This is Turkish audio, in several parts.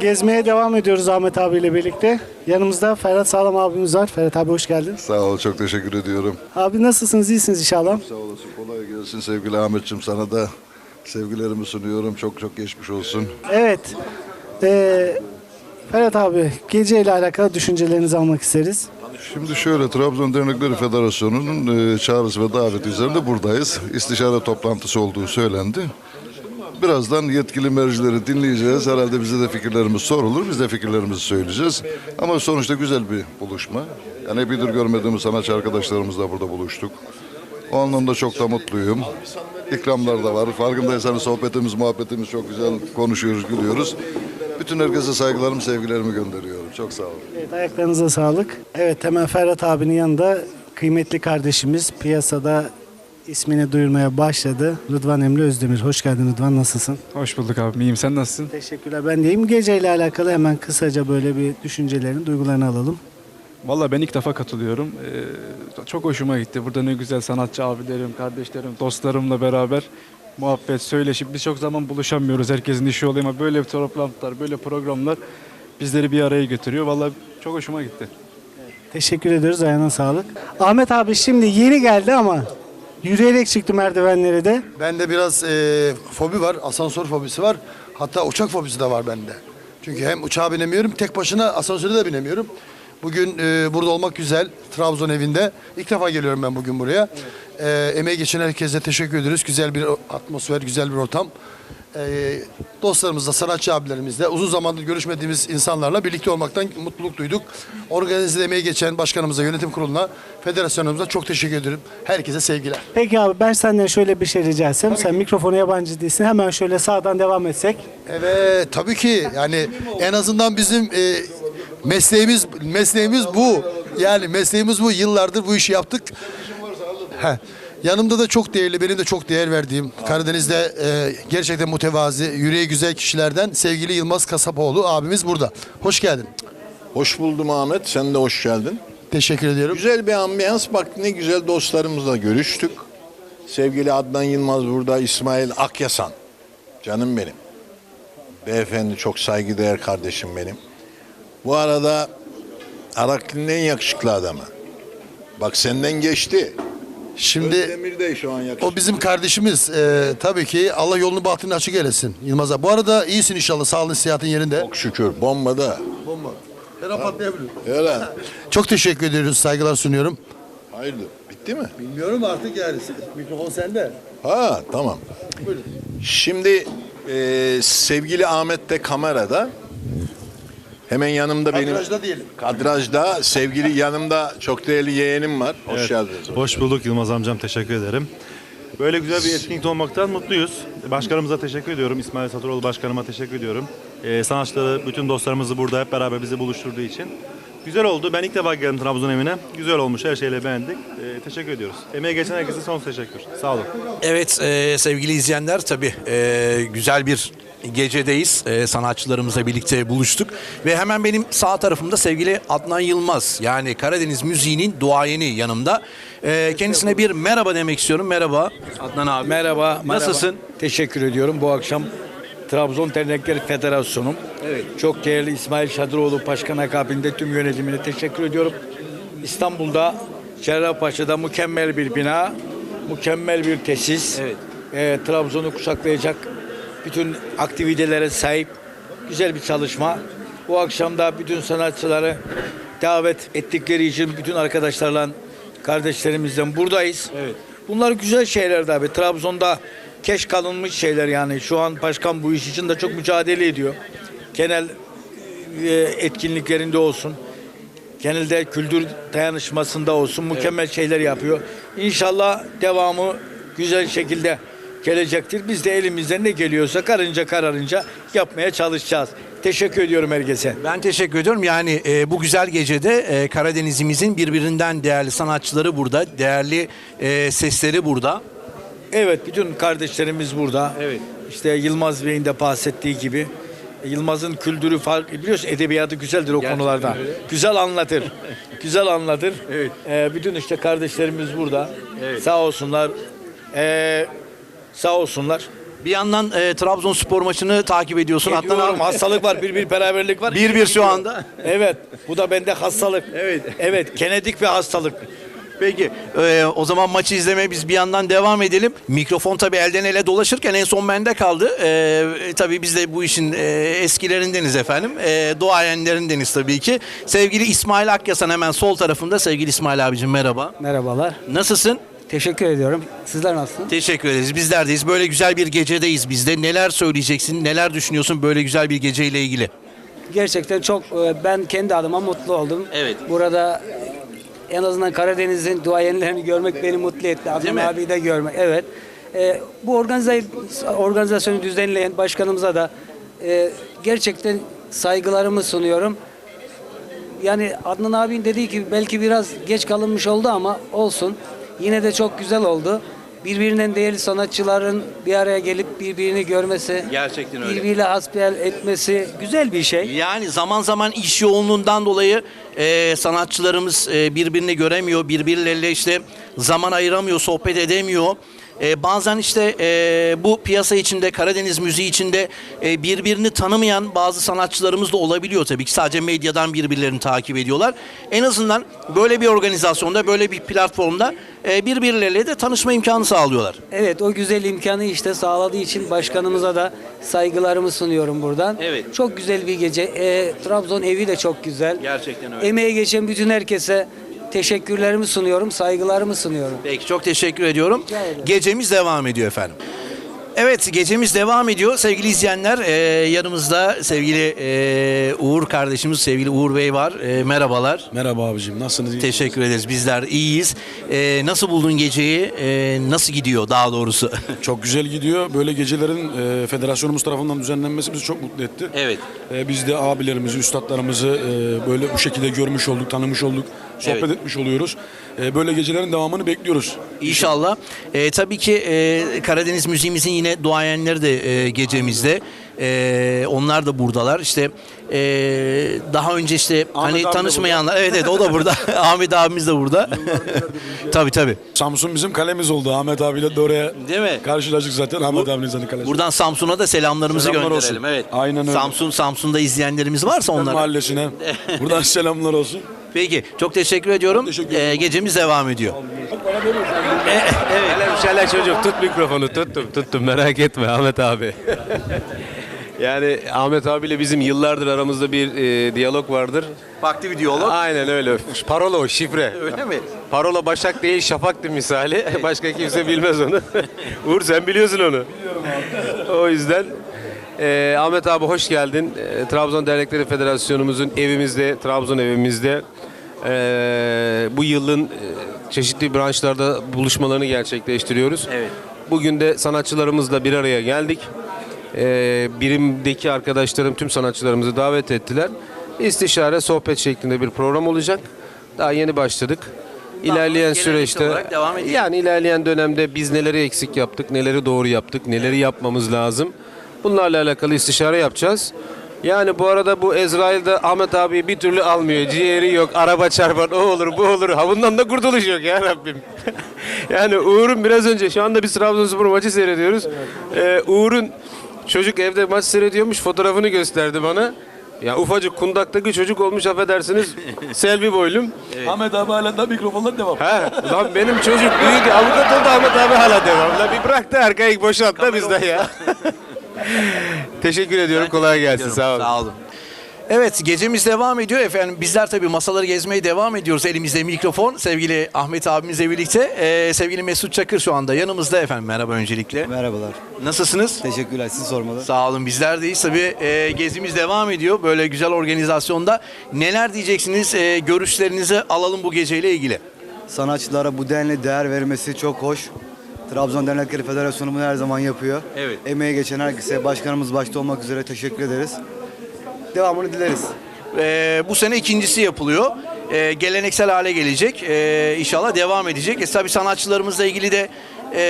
Gezmeye devam ediyoruz Ahmet abiyle birlikte. Yanımızda Ferhat Sağlam abimiz var. Ferhat abi hoş geldin. Sağ ol, çok teşekkür ediyorum. Abi nasılsınız? İyisiniz inşallah. Sağ olasın, kolay gelsin sevgili Ahmetciğim. Sana da sevgilerimi sunuyorum. Çok çok geçmiş olsun. Evet. Ee, Ferhat abi geceyle alakalı düşüncelerinizi almak isteriz. Şimdi şöyle, Trabzon Dernekleri Federasyonu'nun e, çağrısı ve daveti üzerinde buradayız. İstişare toplantısı olduğu söylendi. Birazdan yetkili mercileri dinleyeceğiz. Herhalde bize de fikirlerimiz sorulur. Biz de fikirlerimizi söyleyeceğiz. Ama sonuçta güzel bir buluşma. Yani epidir görmediğimiz sanatçı arkadaşlarımızla burada buluştuk. O anlamda çok da mutluyum. İkramlar da var. Farkındaysanız sohbetimiz, muhabbetimiz çok güzel. Konuşuyoruz, gülüyoruz. Bütün herkese saygılarımı, sevgilerimi gönderiyorum. Çok sağ olun. Evet ayaklarınıza sağlık. Evet hemen Ferhat abinin yanında kıymetli kardeşimiz piyasada ismini duyurmaya başladı. Rıdvan Emre Özdemir. Hoş geldin Rıdvan nasılsın? Hoş bulduk abi. İyiyim. Sen nasılsın? Teşekkürler. Ben deyim. Geceyle alakalı hemen kısaca böyle bir düşüncelerini, duygularını alalım. Valla ben ilk defa katılıyorum. Ee, çok hoşuma gitti. Burada ne güzel sanatçı abilerim, kardeşlerim, dostlarımla beraber muhabbet, söyleşip biz çok zaman buluşamıyoruz. Herkesin işi oluyor ama böyle toplantılar, böyle programlar bizleri bir araya götürüyor. Valla çok hoşuma gitti. Teşekkür ediyoruz. Ayağına sağlık. Ahmet abi şimdi yeni geldi ama yürüyerek çıktı merdivenleri de. Bende biraz e, fobi var, asansör fobisi var. Hatta uçak fobisi de var bende. Çünkü hem uçağa binemiyorum, tek başına asansöre de binemiyorum. Bugün e, burada olmak güzel, Trabzon evinde. İlk defa geliyorum ben bugün buraya. E, emeği geçen herkese teşekkür ediyoruz. Güzel bir atmosfer, güzel bir ortam. E, dostlarımızla, sanatçı abilerimizle, uzun zamandır görüşmediğimiz insanlarla birlikte olmaktan mutluluk duyduk. Organize emeği geçen başkanımıza, yönetim kuruluna, federasyonumuza çok teşekkür ederim. Herkese sevgiler. Peki abi ben senden şöyle bir şey rica etsem. Sen mikrofona yabancı değilsin. Hemen şöyle sağdan devam etsek. Evet tabii ki yani en azından bizim e, mesleğimiz mesleğimiz bu. Yani mesleğimiz bu. Yıllardır bu işi yaptık. Heh. Yanımda da çok değerli, benim de çok değer verdiğim, Karadeniz'de e, gerçekten mütevazi, yüreği güzel kişilerden sevgili Yılmaz Kasapoğlu abimiz burada. Hoş geldin. Hoş buldum Ahmet. Sen de hoş geldin. Teşekkür ediyorum. Güzel bir ambiyans. Bak ne güzel dostlarımızla görüştük. Sevgili Adnan Yılmaz burada. İsmail Akyasan. Canım benim. Beyefendi çok saygıdeğer kardeşim benim. Bu arada Araklı'nın en yakışıklı adamı. Bak senden geçti. Şimdi Özdemir de şu an yakışıklı. o bizim kardeşimiz. E, tabii ki Allah yolunu bahtını açık eylesin Yılmaz abi. Bu arada iyisin inşallah. Sağlığın, sıhhatin yerinde. Çok şükür. Bombada. Bomba. Her an patlayabilir. Öyle. Çok teşekkür ediyoruz. Saygılar sunuyorum. Hayırdır? Bitti mi? Bilmiyorum artık yani. Mikrofon sende. Ha tamam. Şimdi e, sevgili Ahmet de kamerada. Hemen yanımda benim Kadrajda diyelim. kadrajda sevgili yanımda çok değerli yeğenim var. Hoş geldiniz. Hoş bulduk Yılmaz amcam teşekkür ederim. Böyle güzel bir etkinlikte olmaktan mutluyuz. Başkanımıza teşekkür ediyorum. İsmail Saturoğlu başkanıma teşekkür ediyorum. Ee, sanatçıları, bütün dostlarımızı burada hep beraber bizi buluşturduğu için. Güzel oldu. Ben ilk defa geldim Trabzon evine. Güzel olmuş. Her şeyle beğendik. Ee, teşekkür ediyoruz. Emeğe geçen herkese son teşekkür. Sağ olun. Evet e, sevgili izleyenler tabii e, güzel bir gecedeyiz. E, sanatçılarımızla birlikte buluştuk. Ve hemen benim sağ tarafımda sevgili Adnan Yılmaz yani Karadeniz müziğinin duayeni yanımda. E, kendisine bir merhaba demek istiyorum. Merhaba Adnan abi. Merhaba. Nasılsın? merhaba. Teşekkür ediyorum. Bu akşam Trabzon Dernekleri Federasyonu. Evet. Çok değerli İsmail Şadıroğlu Başkan akabinde tüm yönetimine teşekkür ediyorum. İstanbul'da Cerrahpaşa'da mükemmel bir bina, mükemmel bir tesis. Evet. Ee, Trabzon'u kuşatlayacak bütün aktivitelere sahip güzel bir çalışma. Bu akşam da bütün sanatçıları davet ettikleri için bütün arkadaşlarla, kardeşlerimizden buradayız. Evet. Bunlar güzel şeyler de abi. Trabzon'da keş kalınmış şeyler yani. Şu an başkan bu iş için de çok mücadele ediyor. Genel e, etkinliklerinde olsun. Genelde kültür dayanışmasında olsun mükemmel şeyler yapıyor. İnşallah devamı güzel şekilde gelecektir. Biz de elimizden ne geliyorsa karınca kararınca yapmaya çalışacağız. Teşekkür ediyorum herkese. Ben teşekkür ediyorum. Yani e, bu güzel gecede e, Karadenizimizin birbirinden değerli sanatçıları burada, değerli e, sesleri burada. Evet bütün kardeşlerimiz burada. Evet. İşte Yılmaz Bey'in de bahsettiği gibi Yılmaz'ın kültürü fark biliyorsun edebiyatı güzeldir o konularda. Güzel anlatır. güzel anlatır. Evet. Ee, bütün işte kardeşlerimiz burada. Sağ olsunlar. Ee, sağ olsunlar. Bir yandan e, Trabzonspor maçını takip ediyorsun. Adnan Ediyorum, abi. hastalık var. Bir bir beraberlik var. 1-1 şu anda. Evet. Bu da bende hastalık. Evet. Evet. Genetik bir hastalık. Peki e, o zaman maçı izlemeye biz bir yandan devam edelim. Mikrofon tabii elden ele dolaşırken en son bende kaldı. E, tabii biz de bu işin e, eskilerindeniz efendim. E, doğayenlerindeniz tabii ki. Sevgili İsmail Akyasan hemen sol tarafında. Sevgili İsmail abicim merhaba. Merhabalar. Nasılsın? Teşekkür ediyorum. Sizler nasılsınız? Teşekkür ederiz. Bizlerdeyiz. Böyle güzel bir gecedeyiz biz de. Neler söyleyeceksin? Neler düşünüyorsun böyle güzel bir geceyle ilgili? Gerçekten çok e, ben kendi adıma mutlu oldum. Evet. Burada e, en azından Karadeniz'in duayenlerini görmek beni mutlu etti. Adnan abiyi de görmek. Evet. E, bu organizasyonu düzenleyen başkanımıza da e, gerçekten saygılarımı sunuyorum. Yani Adnan abinin dediği gibi belki biraz geç kalınmış oldu ama olsun. Yine de çok güzel oldu. Birbirinden değerli sanatçıların bir araya gelip birbirini görmesi, Gerçekten öyle. birbiriyle hasbihal etmesi güzel bir şey. Yani zaman zaman iş yoğunluğundan dolayı e, sanatçılarımız e, birbirini göremiyor, birbirleriyle işte zaman ayıramıyor, sohbet edemiyor. E, bazen işte e, bu piyasa içinde, Karadeniz müziği içinde e, birbirini tanımayan bazı sanatçılarımız da olabiliyor tabii ki. Sadece medyadan birbirlerini takip ediyorlar. En azından böyle bir organizasyonda, böyle bir platformda e, birbirleriyle de tanışma imkanı sağlıyorlar. Evet o güzel imkanı işte sağladığı için başkanımıza da saygılarımı sunuyorum buradan. Evet. Çok güzel bir gece. E, Trabzon evi de çok güzel. Gerçekten öyle. Emeğe geçen bütün herkese teşekkürlerimi sunuyorum, saygılarımı sunuyorum. Peki çok teşekkür ediyorum. Gecemiz devam ediyor efendim. Evet gecemiz devam ediyor. Sevgili izleyenler e, yanımızda sevgili e, Uğur kardeşimiz, sevgili Uğur Bey var. E, merhabalar. Merhaba abicim nasılsınız? Teşekkür ederiz. Bizler iyiyiz. E, nasıl buldun geceyi? E, nasıl gidiyor daha doğrusu? Çok güzel gidiyor. Böyle gecelerin e, federasyonumuz tarafından düzenlenmesi bizi çok mutlu etti. Evet. E, biz de abilerimizi, üstadlarımızı e, böyle bu şekilde görmüş olduk, tanımış olduk, sohbet Evet. etmiş oluyoruz. E, böyle gecelerin devamını bekliyoruz. İnşallah. E, tabii ki e, Karadeniz müziğimizin yine duayenleri de e, gecemizde. E, onlar da buradalar. İşte e, daha önce işte Ahmet hani tanışmayanlar evet evet o da burada. Ahmet abimiz de burada. tabii tabii. Samsun bizim kalemiz oldu. Ahmet abiyle de oraya Değil mi? karşılaştık zaten. Ahmet abinin zaten kalesi. Buradan Samsun'a da selamlarımızı Selamlar gönderelim. olsun. Evet. Aynen öyle. Samsun Samsun'da izleyenlerimiz varsa onlara. mahallesine. Buradan selamlar olsun. Peki çok teşekkür ediyorum. teşekkür. Ee, gecemiz devam ediyor. Hele bir şeyler çocuk tut mikrofonu tuttum tuttum merak etme Ahmet abi. yani Ahmet abiyle bizim yıllardır aramızda bir e, diyalog vardır. Bir diyalog. Aynen öyle. Parola o şifre. Öyle mi? Parola Başak değil Şafak'tır misali. Başka kimse bilmez onu. Uğur sen biliyorsun onu. o yüzden e, Ahmet abi hoş geldin. E, Trabzon Dernekleri Federasyonumuzun evimizde, Trabzon evimizde e, bu yılın e, çeşitli branşlarda buluşmalarını gerçekleştiriyoruz. Evet. Bugün de sanatçılarımızla bir araya geldik. E, birimdeki arkadaşlarım tüm sanatçılarımızı davet ettiler. İstişare, sohbet şeklinde bir program olacak. Daha yeni başladık. İlerleyen süreçte devam yani ilerleyen dönemde biz neleri eksik yaptık, neleri doğru yaptık, neleri yapmamız lazım. Bunlarla alakalı istişare yapacağız. Yani bu arada bu Ezrail'de Ahmet abi bir türlü almıyor. Ciğeri yok, araba çarpan, o olur, bu olur. Ha bundan da kurtuluş yok ya Rabbim. yani Uğur'un biraz önce, şu anda biz Trabzonspor maçı seyrediyoruz. Ee, Uğur'un çocuk evde maç seyrediyormuş, fotoğrafını gösterdi bana. Ya ufacık kundaktaki çocuk olmuş affedersiniz. Selvi boylum. Ahmet abi hala da mikrofonlar devam. He, lan benim çocuk büyüdü. Avukat oldu Ahmet abi hala devam. La bir bırak da arkayı boşalt da bizde ya. Teşekkür ediyorum. Kolay gelsin. Sağ olun. Sağ olun. Evet gecemiz devam ediyor efendim. Bizler tabii masaları gezmeye devam ediyoruz. Elimizde mikrofon. Sevgili Ahmet abimizle birlikte. Ee, sevgili Mesut Çakır şu anda yanımızda efendim. Merhaba öncelikle. Merhabalar. Nasılsınız? Teşekkürler. Siz sormalı. Sağ olun bizler deyiz. Tabii e, gezimiz devam ediyor. Böyle güzel organizasyonda. Neler diyeceksiniz? E, görüşlerinizi alalım bu geceyle ilgili. Sanatçılara bu denli değer vermesi çok hoş. Trabzon Dernekleri Federasyonu bunu her zaman yapıyor. Evet. Emeğe geçen herkese, başkanımız başta olmak üzere teşekkür ederiz. Devamını dileriz. Ee, bu sene ikincisi yapılıyor. Ee, geleneksel hale gelecek. Ee, inşallah devam edecek. E, tabii sanatçılarımızla ilgili de e,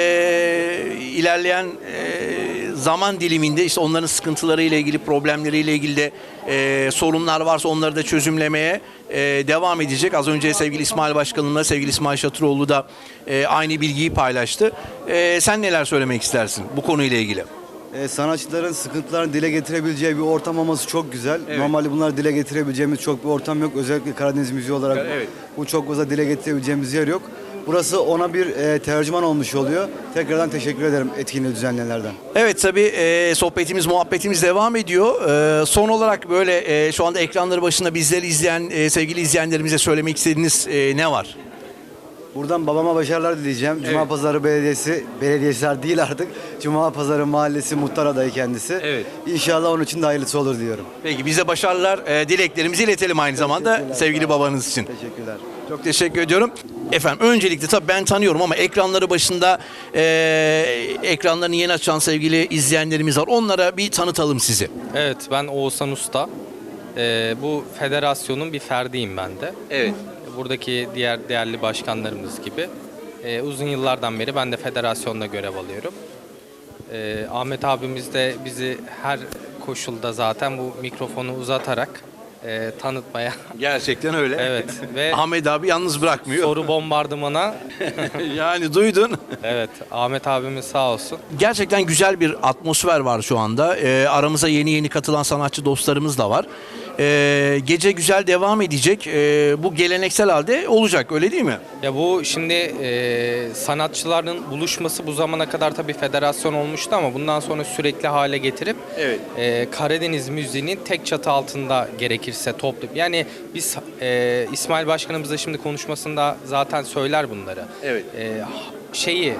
ilerleyen e, zaman diliminde işte onların sıkıntılarıyla ilgili, problemleriyle ilgili de e, sorunlar varsa onları da çözümlemeye e, devam edecek. Az önce sevgili İsmail Başkanımla sevgili İsmail Şatıroğlu da e, aynı bilgiyi paylaştı. E, sen neler söylemek istersin bu konuyla ilgili? e, sanatçıların sıkıntılarını dile getirebileceği bir ortam olması çok güzel. Evet. Normalde bunları dile getirebileceğimiz çok bir ortam yok. Özellikle Karadeniz müziği olarak Evet. bu çok fazla dile getirebileceğimiz yer yok. Burası ona bir e, tercüman olmuş oluyor. Tekrardan teşekkür ederim etkinliği düzenleyenlerden. Evet tabii e, sohbetimiz, muhabbetimiz devam ediyor. E, son olarak böyle e, şu anda ekranları başında bizleri izleyen e, sevgili izleyenlerimize söylemek istediğiniz e, ne var? Buradan babama başarılar dileyeceğim. Cuma Evet. Pazarı Belediyesi, belediyesiler değil artık. Cuma Pazarı Mahallesi muhtar adayı kendisi. Evet. İnşallah onun için de hayırlısı olur diyorum. Peki bize başarılar, e, dileklerimizi iletelim aynı zamanda sevgili babanız için. Teşekkürler. Çok teşekkür ediyorum. Efendim öncelikle tabii ben tanıyorum ama ekranları başında e, ekranlarını yeni açan sevgili izleyenlerimiz var. Onlara bir tanıtalım sizi. Evet ben Oğuzhan Usta. Ee, bu federasyonun bir ferdiyim ben de. Evet. Buradaki diğer değerli başkanlarımız gibi. Ee, uzun yıllardan beri ben de federasyonda görev alıyorum. Ee, Ahmet abimiz de bizi her koşulda zaten bu mikrofonu uzatarak e, tanıtmaya Gerçekten öyle. evet ve Ahmet abi yalnız bırakmıyor. soru bombardımana yani duydun. evet Ahmet abimiz sağ olsun. Gerçekten güzel bir atmosfer var şu anda. Ee, aramıza yeni yeni katılan sanatçı dostlarımız da var. Ee, gece güzel devam edecek. Ee, bu geleneksel halde olacak öyle değil mi? Ya bu şimdi e, sanatçıların buluşması bu zamana kadar tabii federasyon olmuştu ama bundan sonra sürekli hale getirip Evet. e, Karadeniz müziğinin tek çatı altında gerekirse toplayıp yani biz e, İsmail Başkanımız da şimdi konuşmasında zaten söyler bunları. Evet. E, şeyi e,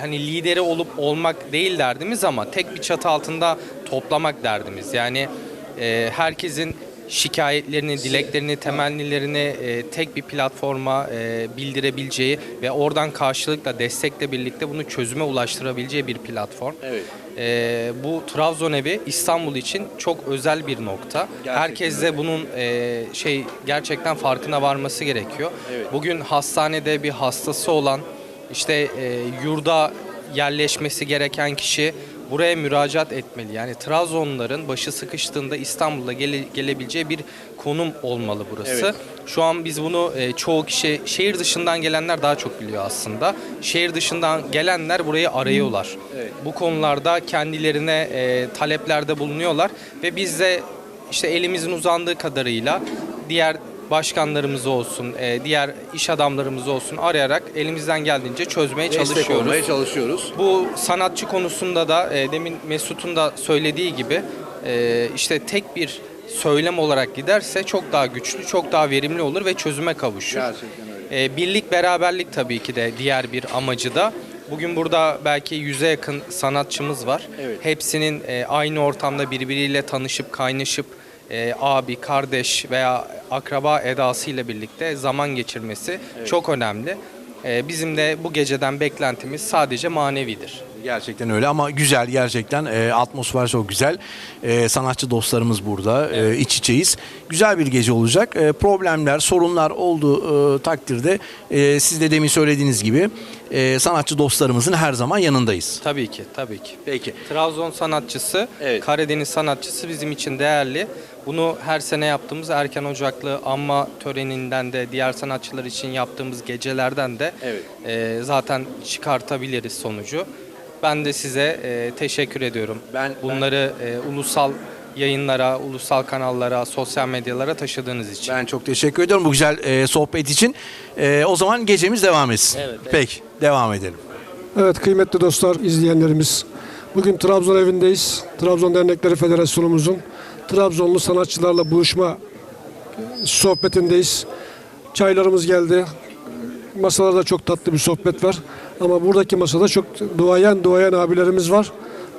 hani lideri olup olmak değil derdimiz ama tek bir çatı altında toplamak derdimiz. Yani e, herkesin şikayetlerini, dileklerini, temennilerini e, tek bir platforma e, bildirebileceği ve oradan karşılıkla destekle birlikte bunu çözüme ulaştırabileceği bir platform. Evet. E, bu Trabzon evi İstanbul için çok özel bir nokta. Herkes de bunun e, şey gerçekten farkına varması gerekiyor. Bugün hastanede bir hastası olan işte e, yurda yerleşmesi gereken kişi buraya müracaat etmeli. Yani Trabzonluların başı sıkıştığında İstanbul'a gele- gelebileceği bir konum olmalı burası. Evet. Şu an biz bunu e, çoğu kişi şehir dışından gelenler daha çok biliyor aslında. Şehir dışından gelenler burayı arıyorlar. Bu konularda kendilerine e, taleplerde bulunuyorlar ve biz de işte elimizin uzandığı kadarıyla diğer başkanlarımız olsun, e, diğer iş adamlarımız olsun arayarak elimizden geldiğince çözmeye Destek çalışıyoruz. olmaya çalışıyoruz. Bu sanatçı konusunda da e, demin Mesut'un da söylediği gibi e, işte tek bir söylem olarak giderse çok daha güçlü, çok daha verimli olur ve çözüme kavuşur. Gerçekten öyle. E, birlik beraberlik tabii ki de diğer bir amacı da. Bugün burada belki yüze yakın sanatçımız var. Evet. Hepsinin e, aynı ortamda birbiriyle tanışıp kaynaşıp e, abi, kardeş veya akraba edasıyla birlikte zaman geçirmesi çok önemli. E, bizim de bu geceden beklentimiz sadece manevidir. Gerçekten öyle ama güzel gerçekten e, atmosfer çok güzel. E, sanatçı dostlarımız burada e, iç içeyiz. Güzel bir gece olacak. E, problemler, sorunlar olduğu e, takdirde e, siz de demin söylediğiniz gibi e, sanatçı dostlarımızın her zaman yanındayız. Tabii ki, tabii ki. Peki. Trabzon sanatçısı, Evet. Karadeniz sanatçısı bizim için değerli. Bunu her sene yaptığımız Erken Ocaklı anma töreninden de diğer sanatçılar için yaptığımız gecelerden de Evet. e, zaten çıkartabiliriz sonucu. Ben de size e, teşekkür ediyorum. Ben- Bunları e, ulusal yayınlara, ulusal kanallara, sosyal medyalara taşıdığınız için. Ben çok teşekkür ediyorum bu güzel e, sohbet için. E, o zaman gecemiz devam etsin. Evet, evet. Peki devam edelim. Evet kıymetli dostlar, izleyenlerimiz. Bugün Trabzon evindeyiz. Trabzon Dernekleri Federasyonumuzun Trabzonlu sanatçılarla buluşma sohbetindeyiz. Çaylarımız geldi. Masalarda çok tatlı bir sohbet var. Ama buradaki masada çok duayen duayen abilerimiz var.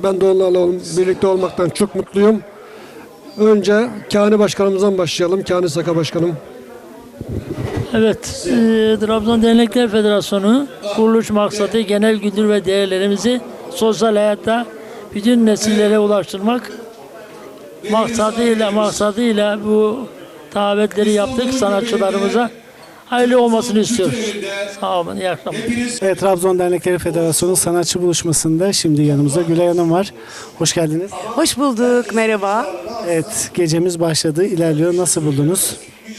Ben de onlarla birlikte olmaktan çok mutluyum. Önce Kani Başkanımızdan başlayalım. Kani Saka Başkanım. Evet, e, Trabzon Dernekler Federasyonu kuruluş maksadı genel güdür ve değerlerimizi sosyal hayatta bütün nesillere ulaştırmak maksadıyla maksadıyla bu davetleri yaptık sanatçılarımıza. Hayırlı olmasını istiyoruz. Sağ olun, iyi akşamlar. Evet, Trabzon Dernekleri Federasyonu sanatçı buluşmasında şimdi yanımızda Gülay Hanım var. Hoş geldiniz. Hoş bulduk, merhaba. Evet, gecemiz başladı, ilerliyor. Nasıl buldunuz?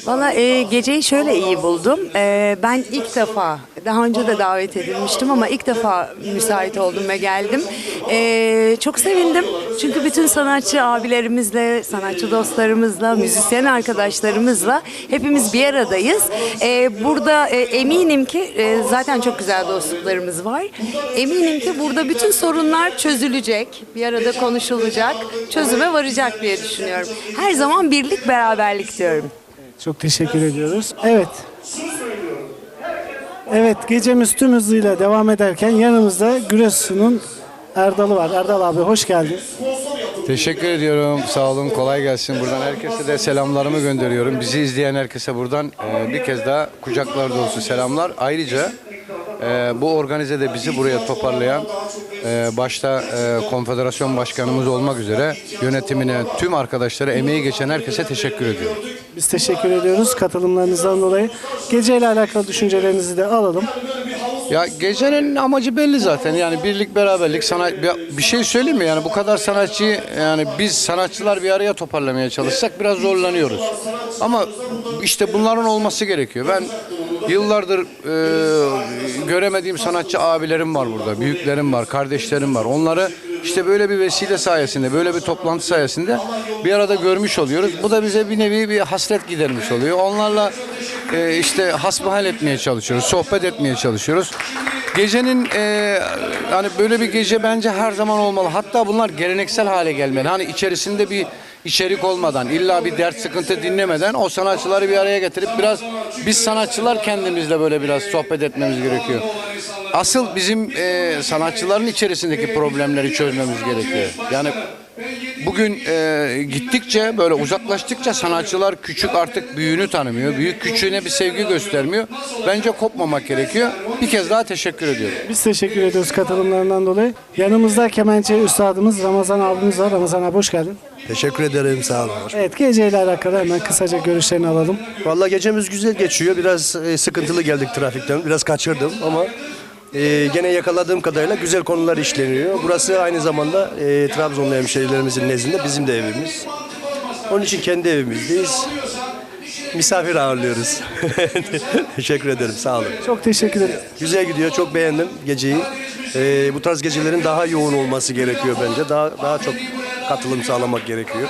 Valla e, geceyi şöyle iyi buldum. E, ben ilk defa, daha önce de davet edilmiştim ama ilk defa müsait oldum ve geldim. E, çok sevindim. Çünkü bütün sanatçı abilerimizle, sanatçı dostlarımızla, müzisyen arkadaşlarımızla hepimiz bir aradayız. E, burada e, eminim ki e, zaten çok güzel dostluklarımız var. Eminim ki burada bütün sorunlar çözülecek, bir arada konuşulacak, çözüme varacak diye düşünüyorum. Her zaman birlik, beraberlik diyorum. Çok teşekkür ediyoruz. Evet. Evet gecemiz tüm hızıyla devam ederken yanımızda Güresu'nun Erdal'ı var. Erdal abi hoş geldin. Teşekkür ediyorum. Sağ olun. Kolay gelsin. Buradan herkese de selamlarımı gönderiyorum. Bizi izleyen herkese buradan e, bir kez daha kucaklar dolusu selamlar. Ayrıca e, bu organizede bizi buraya toparlayan e, başta e, konfederasyon başkanımız olmak üzere yönetimine, tüm arkadaşlara emeği geçen herkese teşekkür ediyorum. Biz teşekkür ediyoruz katılımlarınızdan dolayı. Geceyle alakalı düşüncelerinizi de alalım. Ya gecenin amacı belli zaten. Yani birlik, beraberlik, sanat bir- şey söyleyeyim mi? Yani bu kadar sanatçıyı yani biz sanatçılar bir araya toparlamaya çalışsak biraz zorlanıyoruz. Ama işte bunların olması gerekiyor. Ben yıllardır e, göremediğim sanatçı abilerim var burada, büyüklerim var, kardeşlerim var. Onları işte böyle bir vesile sayesinde, böyle bir toplantı sayesinde bir arada görmüş oluyoruz. Bu da bize bir nevi bir hasret gidermiş oluyor. Onlarla e, işte hasbihal etmeye çalışıyoruz, sohbet etmeye çalışıyoruz. Gecenin e, hani böyle bir gece bence her zaman olmalı. Hatta bunlar geleneksel hale gelmeli. Hani içerisinde bir içerik olmadan, illa bir dert sıkıntı dinlemeden o sanatçıları bir araya getirip biraz biz sanatçılar kendimizle böyle biraz sohbet etmemiz gerekiyor. Asıl bizim e, sanatçıların içerisindeki problemleri çözmemiz gerekiyor. Yani bugün e, gittikçe böyle uzaklaştıkça sanatçılar küçük artık büyüğünü tanımıyor. Büyük küçüğüne bir sevgi göstermiyor. Bence kopmamak gerekiyor. Bir kez daha teşekkür ediyorum. Biz teşekkür ediyoruz katılımlarından dolayı. Yanımızda kemençe üstadımız Ramazan abimiz var. Ramazan abi hoş geldin. Teşekkür ederim sağ olun. Evet geceyle alakalı hemen kısaca görüşlerini alalım. Vallahi gecemiz güzel geçiyor. Biraz e, sıkıntılı geldik trafikten. Biraz kaçırdım ama e, gene yakaladığım kadarıyla güzel konular işleniyor. Burası aynı zamanda e, Trabzonlu hemşehrilerimizin nezdinde bizim de evimiz. Onun için kendi evimizdeyiz. Misafir ağırlıyoruz. Teşekkür ederim sağ olun. Çok teşekkür ederim. Güzel gidiyor. Çok beğendim geceyi. E, bu tarz gecelerin daha yoğun olması gerekiyor bence. Daha daha çok katılım sağlamak gerekiyor.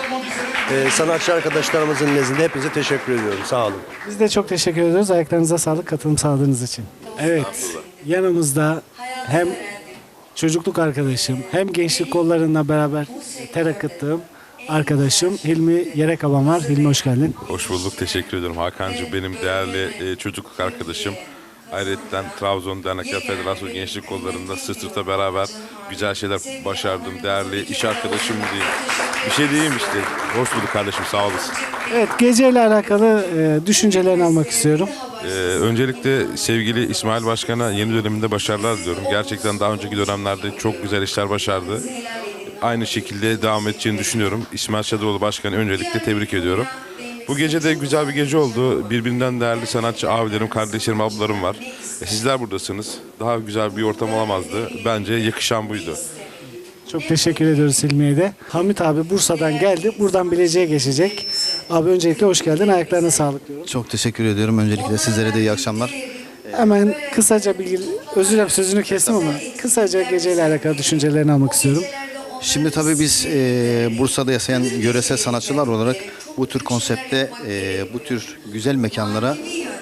E, sanatçı arkadaşlarımızın nezdinde hepinize teşekkür ediyorum. Sağ olun. Biz de çok teşekkür ediyoruz. Ayaklarınıza sağlık katılım sağladığınız için. Evet yanımızda hem çocukluk arkadaşım hem gençlik kollarında beraber ter akıttığım arkadaşım Hilmi Yerekaban var. Hilmi hoş geldin. Hoş bulduk, teşekkür ediyorum. Hakan'cığım benim değerli e, çocukluk arkadaşım. Ayrıca Trabzon Dernekler Federasyonu Gençlik Kolları'nda sırt sırta beraber güzel şeyler başardım. Değerli iş arkadaşım diyeyim. Bir şey diyeyim işte. Hoş bulduk kardeşim, sağ olasın. Evet geceyle alakalı e, düşüncelerini almak istiyorum. Ee, öncelikle sevgili İsmail Başkan'a yeni döneminde başarılar diliyorum. Gerçekten daha önceki dönemlerde çok güzel işler başardı. Aynı şekilde devam edeceğini düşünüyorum. İsmail Şadıroğlu Başkan'ı öncelikle tebrik ediyorum. Bu gece de güzel bir gece oldu. Birbirinden değerli sanatçı abilerim, kardeşlerim, ablalarım var. E, sizler buradasınız. Daha güzel bir ortam olamazdı. Bence yakışan buydu. Çok teşekkür ediyoruz Hilmi'ye de. Hamit abi Bursa'dan geldi. Buradan Bilecik'e geçecek. Abi öncelikle hoş geldin. Ayaklarına sağlık diyorum. Çok teşekkür ediyorum. Öncelikle sizlere de iyi akşamlar. Hemen kısaca bilgi, özür dilerim sözünü kestim ama kısaca geceyle alakalı düşüncelerini almak istiyorum. Şimdi tabii biz e, Bursa'da yaşayan yöresel sanatçılar olarak bu tür konsepte, e, bu tür güzel mekanlara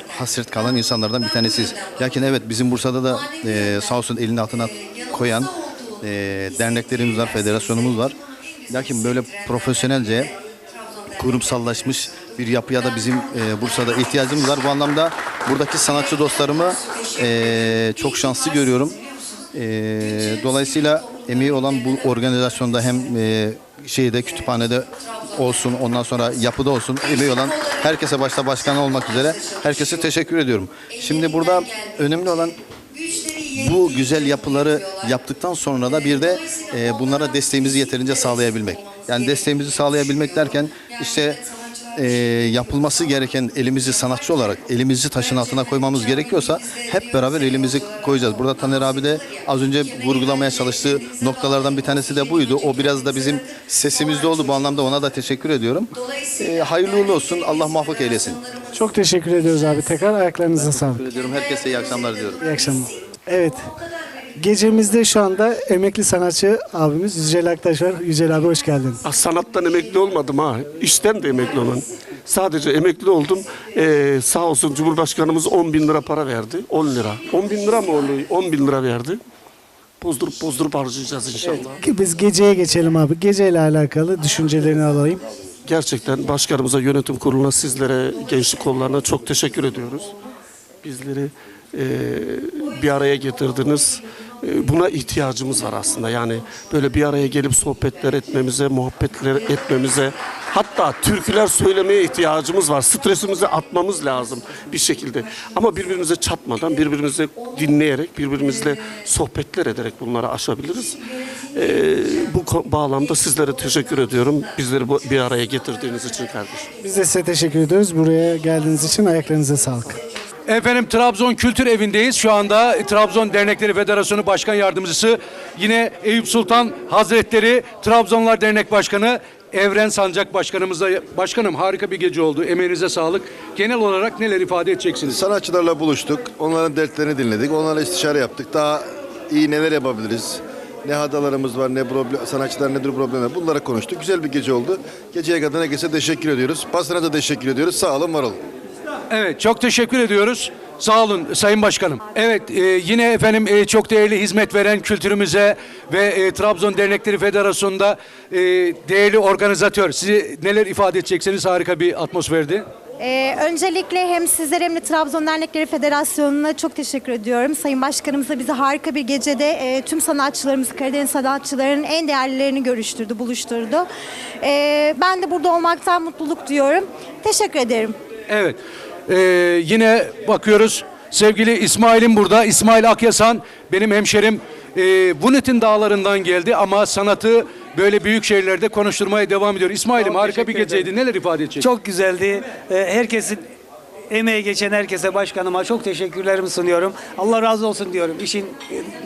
hasret kalan insanlardan bir tanesiyiz. Lakin evet bizim Bursa'da da e, sağ olsun elinin altına koyan e, derneklerimiz var, federasyonumuz var. Lakin böyle profesyonelce kurumsallaşmış bir yapıya da bizim e, Bursa'da ihtiyacımız var. Bu anlamda buradaki sanatçı dostlarımı e, çok şanslı görüyorum. E, dolayısıyla emeği olan bu organizasyonda hem e, şeyde kütüphanede olsun ondan sonra yapıda olsun emeği olan herkese başta başkan olmak üzere herkese teşekkür ediyorum. Şimdi burada önemli olan bu güzel yapıları yaptıktan sonra da bir de e, bunlara desteğimizi yeterince sağlayabilmek. Yani desteğimizi sağlayabilmek derken İşte e, yapılması gereken elimizi sanatçı olarak elimizi taşın altına koymamız gerekiyorsa hep beraber elimizi koyacağız. Burada Taner abi de az önce vurgulamaya çalıştığı noktalardan bir tanesi de buydu. O biraz da bizim sesimizde oldu. Bu anlamda ona da teşekkür ediyorum. E, hayırlı uğurlu olsun. Allah muvaffak eylesin. Çok teşekkür ediyoruz abi. Tekrar ayaklarınıza sağlık. Teşekkür ediyorum. Herkese iyi akşamlar diliyorum. İyi akşamlar. Evet. Gecemizde şu anda emekli sanatçı abimiz Yücel Aktaş var. Yücel abi hoş geldin. Ah, Sanattan emekli olmadım ha. İşten de emekli olan. Sadece emekli oldum. Ee, sağ olsun Cumhurbaşkanımız 10 bin lira para verdi. 10 lira. 10 bin lira mı oluyor? 10 bin lira verdi. Bozdurup bozdurup harcayacağız inşallah. Ki Biz geceye geçelim abi. Geceyle alakalı düşüncelerini alayım. Gerçekten başkanımıza, yönetim kuruluna, sizlere, gençlik kollarına çok teşekkür ediyoruz. Bizleri bir araya getirdiniz. E, buna ihtiyacımız var aslında. Yani böyle bir araya gelip sohbetler etmemize, muhabbetler etmemize, hatta türküler söylemeye ihtiyacımız var. Stresimizi atmamız lazım bir şekilde. Ama birbirimize çatmadan, birbirimize dinleyerek, birbirimizle sohbetler ederek bunları aşabiliriz. E, bu bağlamda sizlere teşekkür ediyorum. Bizleri bu- bir araya getirdiğiniz için kardeşim. Biz de size teşekkür ediyoruz. Buraya geldiğiniz için ayaklarınıza sağlık. Efendim Trabzon Kültür Evi'ndeyiz. Şu anda Trabzon Dernekleri Federasyonu Başkan Yardımcısı yine Eyüp Sultan Hazretleri Trabzonlar Dernek Başkanı Evren Sancak Başkanımızla başkanım harika bir gece oldu. Emeğinize sağlık. Genel olarak neler ifade edeceksiniz? Sanatçılarla buluştuk. Onların dertlerini dinledik. Onlarla istişare yaptık. Daha iyi neler yapabiliriz? Ne hatalarımız var, ne problem, sanatçılar nedir problemler. Bunları konuştuk. Güzel bir gece oldu. Geceye kadar herkese teşekkür ediyoruz. Basına da teşekkür ediyoruz. Sağ olun, var olun. Evet çok teşekkür ediyoruz. Sağ olun Sayın Başkanım. Evet e, yine efendim e, çok değerli hizmet veren kültürümüze ve e, Trabzon Dernekleri Federasyonu'nda e, değerli organizatör. Sizi neler ifade edeceksiniz harika bir atmosferdi. Ee, öncelikle hem sizlere hem de Trabzon Dernekleri Federasyonu'na çok teşekkür ediyorum. Sayın Başkanımızla bizi harika bir gecede e, tüm sanatçılarımız, Karadeniz sanatçılarının en değerlilerini görüştürdü, buluşturdu. Ee, ben de burada olmaktan mutluluk duyuyorum. Teşekkür ederim. Evet. Ee, yine bakıyoruz. Sevgili İsmail'im burada. İsmail Akyasan benim hemşerim. Ee, Bunet'in dağlarından geldi ama sanatı böyle büyük şehirlerde konuşturmaya devam ediyor. İsmail'im harika bir geceydi. Neler ifade edecek? Çok güzeldi. Ee, Herkesin emeği geçen herkese başkanıma çok teşekkürlerimi sunuyorum. Allah razı olsun diyorum. İşin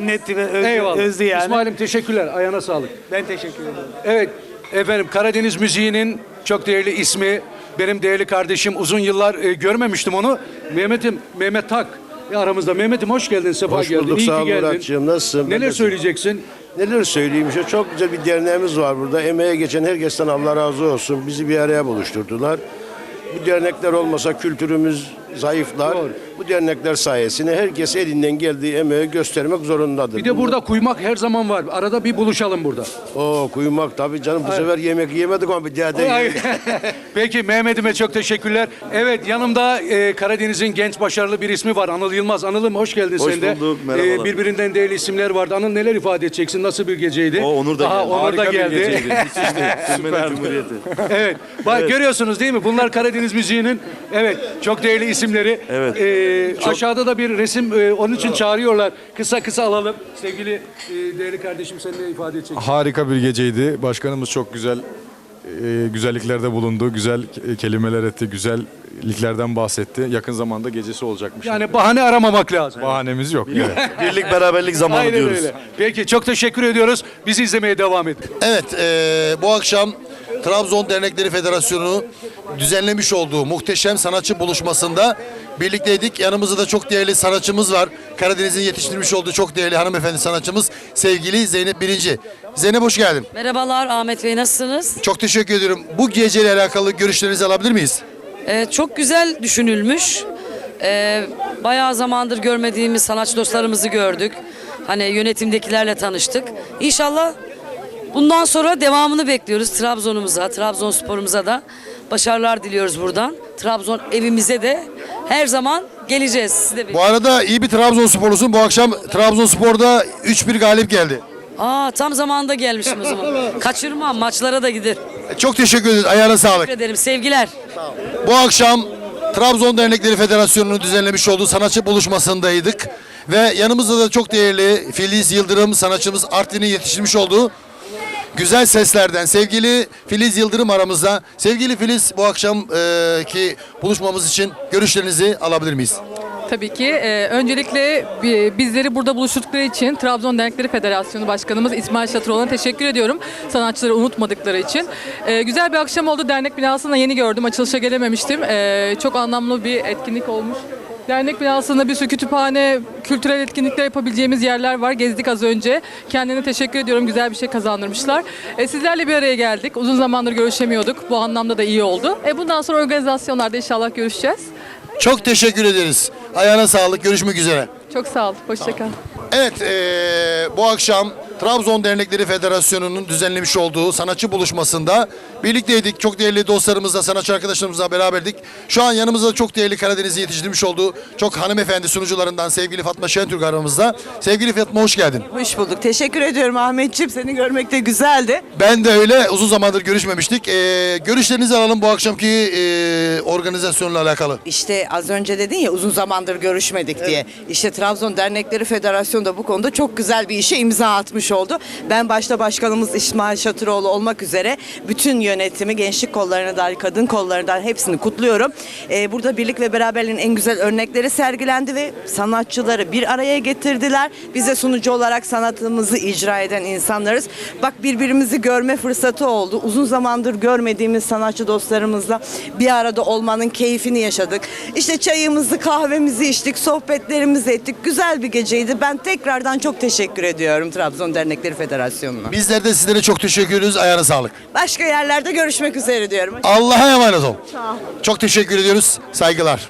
e, netti ve öz, Eyvallah. özlü yani. İsmail'im teşekkürler. Ayağına sağlık. Ben teşekkür ederim. Evet efendim Karadeniz müziğinin çok değerli ismi benim değerli kardeşim uzun yıllar e, görmemiştim onu. Mehmet'im Mehmet Tak ya aramızda. Mehmet'im hoş geldin sefa Hoş geldin. bulduk İyi sağ ki geldin. Muratcığım nasılsın? Neler Ben de- söyleyeceksin? Neler söyleyeyim işte çok güzel bir derneğimiz var burada. Emeğe geçen herkesten Allah razı olsun. Bizi bir araya buluşturdular. Bu dernekler olmasa kültürümüz zayıflar. Bu dernekler sayesinde herkes elinden geldiği emeği göstermek zorundadır. Bir de burada kuymak her zaman var. Arada bir buluşalım burada. Oo kuymak tabii canım bu Ay. sefer yemek yemedik ama bir daha da. Peki Mehmet'ime çok teşekkürler. Evet yanımda e, Karadeniz'in genç başarılı bir ismi var. Anıl Yılmaz. Anıl'ım hoş geldin Hoş sen de. bulduk, merhabalar. E, birbirinden değerli isimler vardı. Anıl neler ifade edeceksin? Nasıl bir geceydi? O Onur da Aha, geldi. Onur da Harika bir geldi. geceydi. Müthişti. Cumhuriyeti. evet. Bak Evet. görüyorsunuz değil mi? Bunlar Karadeniz müziğinin evet çok değerli isimleri. Evet. E, Çok- Aşağıda da bir resim e, onun için çağırıyorlar. Kısa kısa alalım. Sevgili e, değerli kardeşim sen ne ifade edeceksin? Harika bir geceydi. Başkanımız çok güzel e, güzelliklerde bulundu. Güzel ke- kelimeler etti. Güzelliklerden bahsetti. Yakın zamanda gecesi olacakmış. Yani bahane aramamak lazım. Bahanemiz yok. Evet. Birlik beraberlik zamanı Aynen diyoruz. öyle. Peki çok teşekkür ediyoruz. Bizi izlemeye devam edin. Evet, eee, bu akşam Trabzon Dernekleri Federasyonu düzenlemiş olduğu muhteşem sanatçı buluşmasında birlikteydik. Yanımızda da çok değerli sanatçımız var. Karadeniz'in yetiştirmiş olduğu çok değerli hanımefendi sanatçımız sevgili Zeynep Birinci. Zeynep hoş geldin. Merhabalar Ahmet Bey nasılsınız? Çok teşekkür ediyorum. Bu geceyle alakalı görüşlerinizi alabilir miyiz? Ee, çok güzel düşünülmüş. Ee, bayağı zamandır görmediğimiz sanatçı dostlarımızı gördük. Hani yönetimdekilerle tanıştık. İnşallah bundan sonra devamını bekliyoruz Trabzon'umuza, Trabzonspor'umuza da başarılar diliyoruz buradan. Trabzon evimize de her zaman geleceğiz. Siz de Bu arada iyi bir Trabzonsporlusun. Bu akşam Trabzonspor'da 3-1 galip geldi. Aa tam zamanında gelmişim o zaman. Kaçırmam maçlara da gider. Çok teşekkür ederiz. Ayağına sağlık. Teşekkür ederim. Sevgiler. Bu akşam Trabzon Dernekleri Federasyonu'nun düzenlemiş olduğu sanatçı buluşmasındaydık. Ve yanımızda da çok değerli Filiz Yıldırım sanatçımız Artvin'in yetiştirmiş olduğu güzel seslerden sevgili Filiz Yıldırım aramızda. Sevgili Filiz bu akşamki buluşmamız için görüşlerinizi alabilir miyiz? Tabii ki. Ee, öncelikle bi- bizleri burada buluştukları için Trabzon Dernekleri Federasyonu Başkanımız İsmail Şatıroğlu'na teşekkür ediyorum. Sanatçıları unutmadıkları için. Ee, güzel bir akşam oldu. Dernek binasında yeni gördüm. Açılışa gelememiştim. Ee, çok anlamlı bir etkinlik olmuş. Dernek binasında bir sürü kütüphane, kültürel etkinlikler yapabileceğimiz yerler var. Gezdik az önce. Kendine teşekkür ediyorum. Güzel bir şey kazandırmışlar. Ee, sizlerle bir araya geldik. Uzun zamandır görüşemiyorduk. Bu anlamda da iyi oldu. E, bundan sonra organizasyonlarda inşallah görüşeceğiz. Çok teşekkür ederiz. Ayağına sağlık. Görüşmek üzere. Çok sağ ol. Hoşçakal. Evet, eee, bu akşam Trabzon Dernekleri Federasyonu'nun düzenlemiş olduğu sanatçı buluşmasında birlikteydik. Çok değerli dostlarımızla, sanatçı arkadaşlarımızla beraberdik. Şu an yanımızda çok değerli Karadeniz'i yetiştirmiş olduğu çok hanımefendi sunucularından sevgili Fatma Şentürk aramızda. Sevgili Fatma hoş geldin. Hoş bulduk. Teşekkür ediyorum Ahmetciğim. Seni görmek de güzeldi. Ben de öyle uzun zamandır görüşmemiştik. Eee, görüşlerinizi alalım bu akşamki eee, organizasyonla alakalı. İşte az önce dedin ya uzun zamandır görüşmedik diye. İşte Trabzon Dernekleri Federasyonu da bu konuda çok güzel bir işe imza atmış oldu. Ben başta başkanımız İsmail Şatıroğlu olmak üzere bütün yönetimi, gençlik kollarına dair, kadın kollarına dair hepsini kutluyorum. Ee, burada birlik ve beraberliğin en güzel örnekleri sergilendi ve sanatçıları bir araya getirdiler. Biz de sunucu olarak sanatımızı icra eden insanlarız. Bak birbirimizi görme fırsatı oldu. Uzun zamandır görmediğimiz sanatçı dostlarımızla bir arada olmanın keyfini yaşadık. İşte çayımızı, kahvemizi içtik, sohbetlerimizi ettik. Güzel bir geceydi. Ben tekrardan çok teşekkür ediyorum Trabzon Dernekleri Federasyonu'na. Bizler de sizlere çok teşekkür ediyoruz. Ayağına sağlık. Başka yerlerde görüşmek üzere diyorum. Allah'a emanet ol. Çok teşekkür ediyoruz. Saygılar.